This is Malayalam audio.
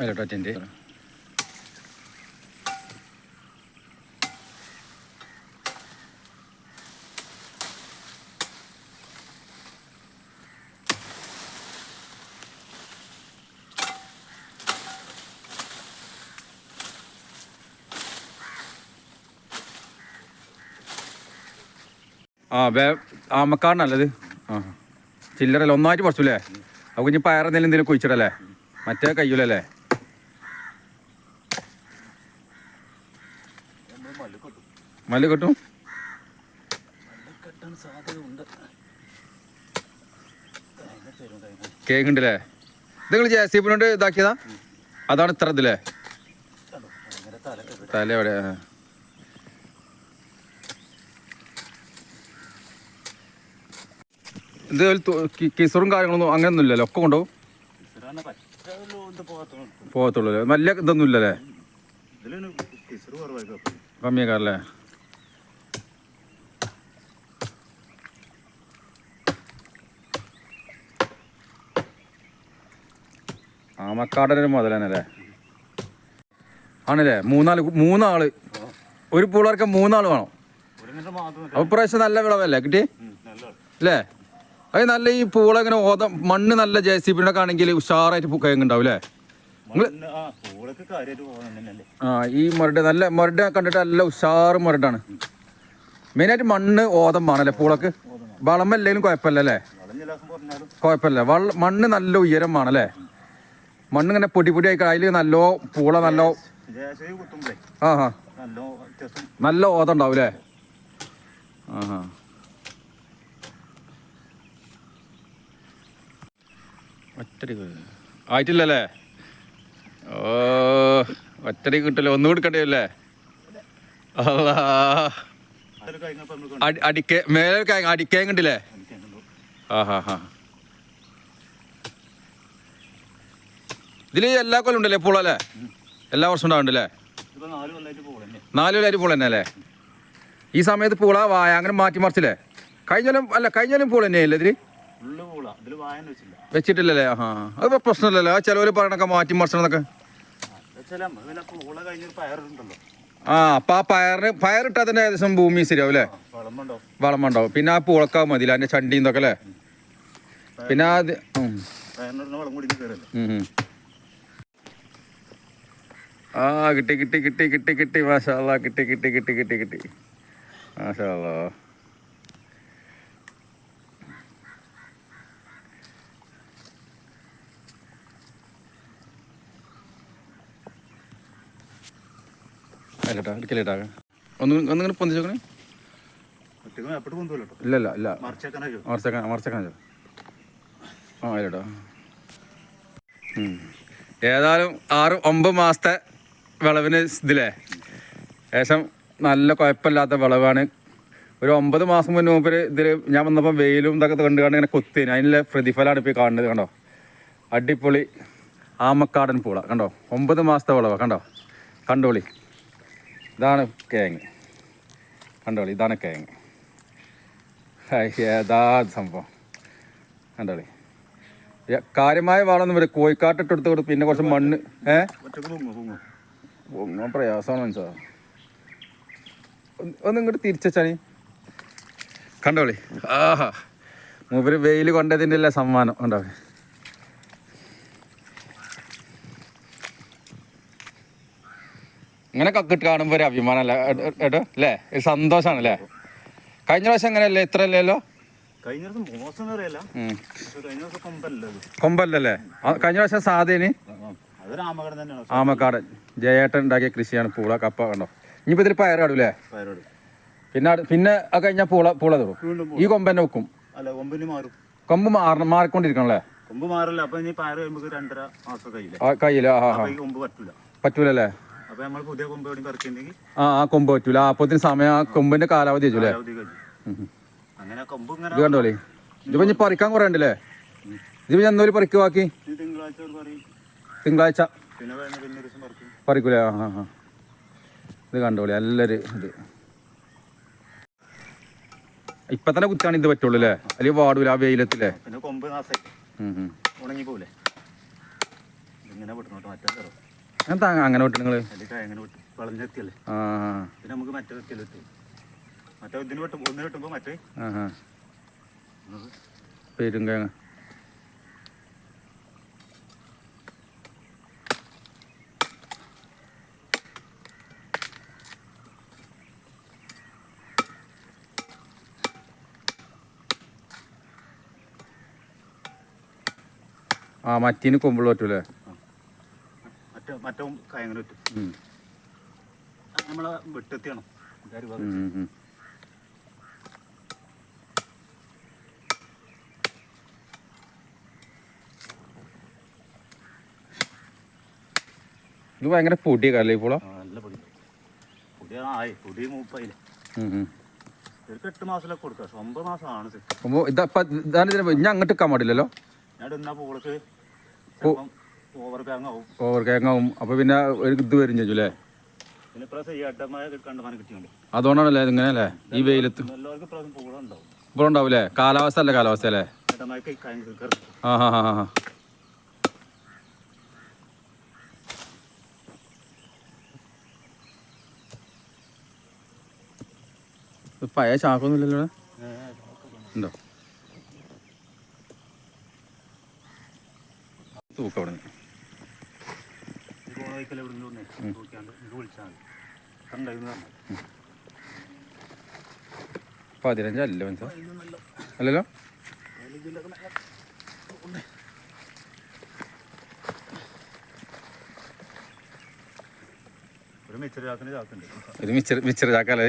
അതിലോട്ട് അറ്റൻഡ് ആ വേ ആമക്കാടിനല്ലത് ആ. ചില്ലറല്ല ഒന്നായിട്ട് പറിച്ചു അല്ലേ അപ്പോൾ ഇനി പയറെന്തെങ്കിലും എന്തെങ്കിലും കുഴിച്ചിടല്ലേ? മറ്റേ കയ്യൂലല്ലേ? മല്ല് കെട്ടും? കേക്കുണ്ടല്ലേ നിങ്ങൾ ജെ സി ഇതാക്കിയതാ? അതാണ് ഇത്ര ഇതില്ലേ? തല എവിടെ. ഇത് കിസറും കാര്യങ്ങളൊന്നും അങ്ങനെയൊന്നും ഇല്ലല്ലോ? ഒക്കെ കൊണ്ടുപോകും? പോകത്തുള്ളൂ. നല്ല ഇതൊന്നും ഇല്ലല്ലേ? കമ്മിയേക്കാറല്ലേ? ആമക്കാടൊരു മുതലനല്ലേ ആണല്ലേ? മൂന്നാൽ മൂന്നാൾ. ഒരു പൂളർക്ക് മൂന്നാൾ വേണം. അപ്രാവശ്യം പ്രാവശ്യം നല്ല വിളവല്ലേ കിട്ടി അല്ലേ? അത് നല്ല ഈ പൂള ഇങ്ങനെ ഓത മണ്ണ് നല്ല ജെ സി പിന്നെ ആണെങ്കിൽ ഉഷാറായിട്ട് കേങ്ങുണ്ടാവും അല്ലേ? ആ ഈ മുരട് നല്ല മുരട് കണ്ടിട്ട് നല്ല ഉഷാറ് മരടാണ്. മെയിനായിട്ട് മണ്ണ് ഓതം വേണല്ലേ പൂളക്ക്? വളമല്ലേലും കുഴപ്പമില്ല അല്ലേ? കുഴപ്പമില്ല. മണ്ണ് നല്ല ഉയരം വേണല്ലേ മണ്ണ് ഇങ്ങനെ പൊടി പൊടി ആയി അതിൽ നല്ലോ പൂള നല്ലോ ആ ഹാ നല്ല ഓതണ്ടാവും ഉണ്ടാവും അല്ലേ ആ ഹാ ഒറ്റടി ആയിട്ടില്ലല്ലേ ഓ ഒറ്റടി കിട്ടില്ല ഒന്നും കൊടുക്കണ്ടേ അല്ലാ അടിക്കേ അടിക്ക മേലെ അടിക്കാൻ കണ്ടില്ലേ ആ ഹാ ഹാ ഇതിൽ എല്ലാ കൊല്ലം ഉണ്ടല്ലേ പൂള അല്ലേ? എല്ലാ വർഷവും ഉണ്ടാവുണ്ടല്ലേ നാല് കൊല്ലായിട്ട് പൂള തന്നെ. അല്ലേ? ഈ സമയത്ത് പൂള വായ അങ്ങനെ മാറ്റി മറിച്ചില്ലേ? കഴിഞ്ഞാലും അല്ല കഴിഞ്ഞാലും പൂള തന്നെയല്ലേ ഇതിൽ? വെച്ചിട്ടില്ലല്ലേ? ആ അത് പ്രശ്നമില്ലല്ലോ. ആ ചിലവർ പറയണൊക്കെ മാറ്റി മറിച്ചണെന്നൊക്കെ ആ അപ്പൊ ആ പയറിന് പയറിട്ടാ തന്നെ ഏകദേശം ഭൂമി ശരിയാവും അല്ലേ? വളം ഉണ്ടാവും പിന്നെ ആ പൂളക്കാവ് മതി അതിന്റെ ചണ്ടിയും ഇതൊക്കെ അല്ലേ പിന്നെ അത്. ഉം, ഉം. ആ കിട്ടി കിട്ടി കിട്ടി കിട്ടി കിട്ടി. മാഷാ കിട്ടി കിട്ടി കിട്ടി കിട്ടി കിട്ടി. മാഷാ അല്ലട്ടാ ഒന്ന് ഒന്നിങ്ങനെ പൊന്തിച്ചോക്കണേ ഇല്ല ഇല്ല ഇല്ല. മറച്ചക്കാൻ മറച്ചക്കാൻ ആ അതിലട്ടോ ഉം. ഏതായാലും ആറ് ഒമ്പത് മാസത്തെ വിളവിന് ഇതിലേ ഏകദേശം നല്ല കുഴപ്പമില്ലാത്ത വിളവാണ്. ഒരു ഒമ്പത് മാസം മുന്നേ മുമ്പ് ഇതിൽ ഞാൻ വന്നപ്പോൾ വെയിലും ഇതൊക്കെ കണ്ടു കണ്ട് ഇങ്ങനെ കൊത്തിന്. അതിനുള്ള പ്രതിഫലമാണ് ഇപ്പോൾ കാണുന്നത് കണ്ടോ? അടിപൊളി ആമക്കാടൻ പൂള. കണ്ടോ? ഒമ്പത് മാസത്തെ വിളവാ. കണ്ടോ? കണ്ടോളി. ഇതാണ് കേങ്ങ് കണ്ടോളി? ഇതാണ് കേങ്ങ് ഏതാ സംഭവം? കണ്ടോളി? കാര്യമായ വളമൊന്നും വരും കോഴിക്കാട്ടിട്ട് എടുത്ത് കൊടുത്ത് പിന്നെ കുറച്ച് മണ്ണ് ഏ? ഒന്നും പ്രയാസമാണ് മനസ്സിലാ ഒന്ന് ഇങ്ങോട്ട് തിരിച്ചാണി കണ്ടോളി? ആഹാ. മൂപ്പര് വെയിൽ കൊണ്ടതിന്റെ അല്ല സമ്മാനം കണ്ടോ ഇങ്ങനെ കക്കിട്ട് കാണുമ്പോൾ ഒരു അഭിമാനമല്ല ഏട്ടോ അല്ലേ? ഒരു സന്തോഷമാണ് അല്ലേ കഴിഞ്ഞ പ്രാവശ്യം അങ്ങനെയല്ലേ ഇത്ര അല്ലല്ലോ കൊമ്പല്ലേ കഴിഞ്ഞ പ്രാവശ്യം സാധേന് ആമക്കാടൻ. ജയേട്ടൻ ഉണ്ടാക്കിയ കൃഷിയാണ് പൂള കപ്പ കണ്ടോ? ഇനിയിപ്പോൾ ഇതിൽ പയറാടൂലേ പയരോട് പിന്നെ പിന്നെ അത് കഴിഞ്ഞാൽ പൂള പൂള വീണ്ടും ഈ കൊമ്പ് തന്നെ വെക്കും മാറും. കൊമ്പ് മാറണം മാറിക്കൊണ്ടിരിക്കണല്ലേ കൊമ്പ് മാറില്ല. അപ്പൊ ഇനി പയർ രണ്ടര മാസം ആ ആ കൊമ്പ് പറ്റൂല. പറ്റൂലല്ലേ അപ്പൊ നമ്മൾ പുതിയ കൊമ്പ് എവിടെയും പറിക്കുന്നുണ്ടെങ്കിൽ ആ ആ കൊമ്പ് പറ്റൂല. അപ്പത്തിന് സമയം ആ കൊമ്പിന്റെ കാലാവധി വെച്ചൂലേ കാലാവധി കഴിഞ്ഞു അങ്ങനെ കൊമ്പ് ഇത് കണ്ടോളി ഇതിപ്പോ ഇനി പറിക്കാൻ കുറേ ഉണ്ടല്ലേ? ഇതിപ്പോ ഞാൻ എന്നൊരു പറിക്കുവാക്കി തിങ്കളാഴ്ച തിങ്കളാഴ്ച പറിക്കൂല? ആ ആ ആ. ഇത് കണ്ടോളി നല്ലൊരു ഇത്. ഇപ്പൊ തന്നെ കുത്താണ് ഇത് പറ്റുള്ളൂ അല്ലേ അല്ലെങ്കിൽ വാടൂല ആ വെയിലത്തില്ലേ പിന്നെ കൊമ്പ്. ഉണങ്ങി പോലെ ഇങ്ങനെ മറ്റേ എന്താ അങ്ങനെ വിട്ടു നിങ്ങൾ? വളഞ്ഞെത്തിയല്ലേ? പിന്നെ നമുക്ക് മറ്റേ എത്തിയല്ലേ മറ്റേ ഇതിന് വെട്ടും ഒന്നിന് വെട്ടുമ്പോൾ മറ്റേ ആ ആ. നമുക്ക് പെരുങ്കങ്ങ ആ മറ്റീന് കൊമ്പിൾ പറ്റൂലേ? നമ്മളെ വെട്ടെത്തിയണം. ഇത് ഭയങ്കര പൊടിയൊക്കെ ഇപ്പോൾ നല്ല പൊടി. പൊടി ആയി. പൊടി മൂപ്പായില്ലേ. ഒരു എട്ട് മാസത്തിലൊക്കെ കൊടുക്കുക. പക്ഷെ ഒമ്പത് മാസമാണ് ഇതാണ് ഇതിന് ഞാൻ അങ്ങോട്ട് നിൽക്കാൻ പാടില്ലല്ലോ? ഞാൻ ഇടുന്ന പൂളക്ക് ഓവർ കാങ് കേങ്ങാവും അപ്പോൾ പിന്നെ ഒരു ഇത് വരും ചേച്ചു അല്ലേ അതുകൊണ്ടാണല്ലേ ഇങ്ങനെയല്ലേ? ഈ വെയിലത്ത്. ഇപ്പോൾ ഉണ്ടാവൂലേ കാലാവസ്ഥ അല്ലേ കാലാവസ്ഥ അല്ലേ? ആ ഹാ ഹാ ഹാ. പഴയ ചാക്കൊന്നുമില്ലല്ലോ? ഉണ്ടോ? തൂക്കം അവിടെ നിന്ന് പതിനഞ്ചല്ല മനസ്സിലാ അല്ലല്ലോ ഒരു മിച്ചർ ചാക്കുണ്ട്. ഇത് മിച്ചർ മിച്ചർ ചാക്കല്ലേ?